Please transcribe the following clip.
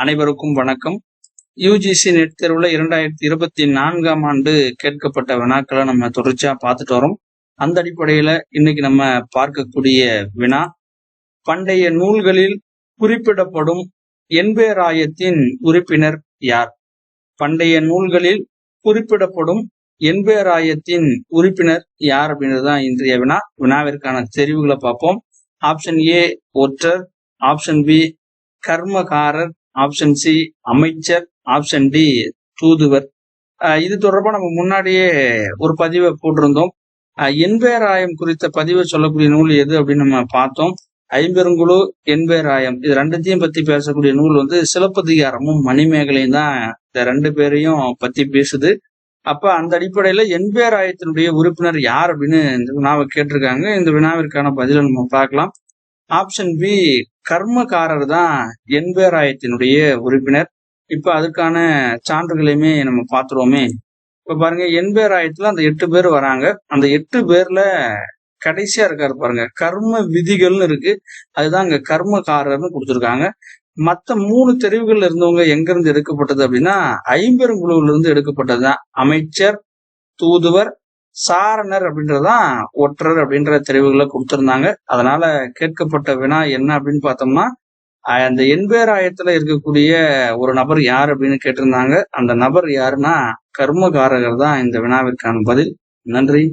அனைவருக்கும் வணக்கம். UGC net தேர்வுல இரண்டாயிரத்தி இருபத்தி நான்காம் ஆண்டு கேட்கப்பட்ட வினாக்களை நம்ம தொடர்ச்சியா பார்த்துட்டு வரோம். அந்த அடிப்படையில இன்னைக்கு நம்ம பார்க்கக்கூடிய வினா பண்டைய நூல்களில் குறிப்பிடப்படும் என்பேராயத்தின் உறுப்பினர் யார்? பண்டைய நூல்களில் குறிப்பிடப்படும் என்பேராயத்தின் உறுப்பினர் யார் அப்படின்றதுதான் இன்றைய வினா. வினாவிற்கான தெரிவுகளை பார்ப்போம். ஆப்ஷன் ஏ ஒற்றர் ஆப்ஷன் பி கர்மகாரர் ஆப்ஷன் சி அமைச்சர். ஆப்ஷன் டி தூதுவர். இது தொடர்பாக நம்ம முன்னாடியே ஒரு பதிவை போட்டிருந்தோம். எண்பேராயம் குறித்த பதிவை சொல்லக்கூடிய நூல் எது அப்படின்னு நம்ம பார்த்தோம். ஐம்பெருங்குழு எண்பேராயம் இது ரெண்டுத்தையும் பத்தி பேசக்கூடிய நூல் வந்து சிலப்பதிகாரமும் மணிமேகலையும் தான். இந்த ரெண்டு பேரையும் பத்தி பேசுது. அப்ப அந்த அடிப்படையில எண்பேராயத்தினுடைய உறுப்பினர் யார் அப்படின்னு இந்த வினாவை கேட்டிருக்காங்க. இந்த வினாவிற்கான பதிலை நம்ம பார்க்கலாம். ஆப்ஷன் பி கர்மக்காரர் தான் எண்பேராயத்தினுடைய உறுப்பினர். இப்ப அதுக்கான சான்றுகளையுமே நம்ம பார்த்துருவோமே. இப்ப பாருங்க எண்பேராயத்துல அந்த எட்டு பேர் வராங்க. அந்த எட்டு பேர்ல கடைசியா இருக்காரு பாருங்க கர்ம விதிகள்னு இருக்கு. அதுதான் அங்க கர்மக்காரர்னு கொடுத்துருக்காங்க. மற்ற மூணு தெரிவுகள்ல இருந்தவங்க எங்கிருந்து எடுக்கப்பட்டது அப்படின்னா ஐம்பெருங்குழுவில இருந்து எடுக்கப்பட்டதுதான். அமைச்சர் தூதுவர் சாரணர் அப்படின்றதான் ஒற்றர் அப்படின்ற தெரிவுகளை கொடுத்திருந்தாங்க. அதனால கேட்கப்பட்ட வினா என்ன அப்படின்னு பார்த்தோம்னா அந்த எண்பேராயத்துல இருக்கக்கூடிய ஒரு நபர் யார் அப்படின்னு கேட்டிருந்தாங்க. அந்த நபர் யாருன்னா கர்மகாரகர் தான் இந்த வினாவிற்கான பதில். நன்றி.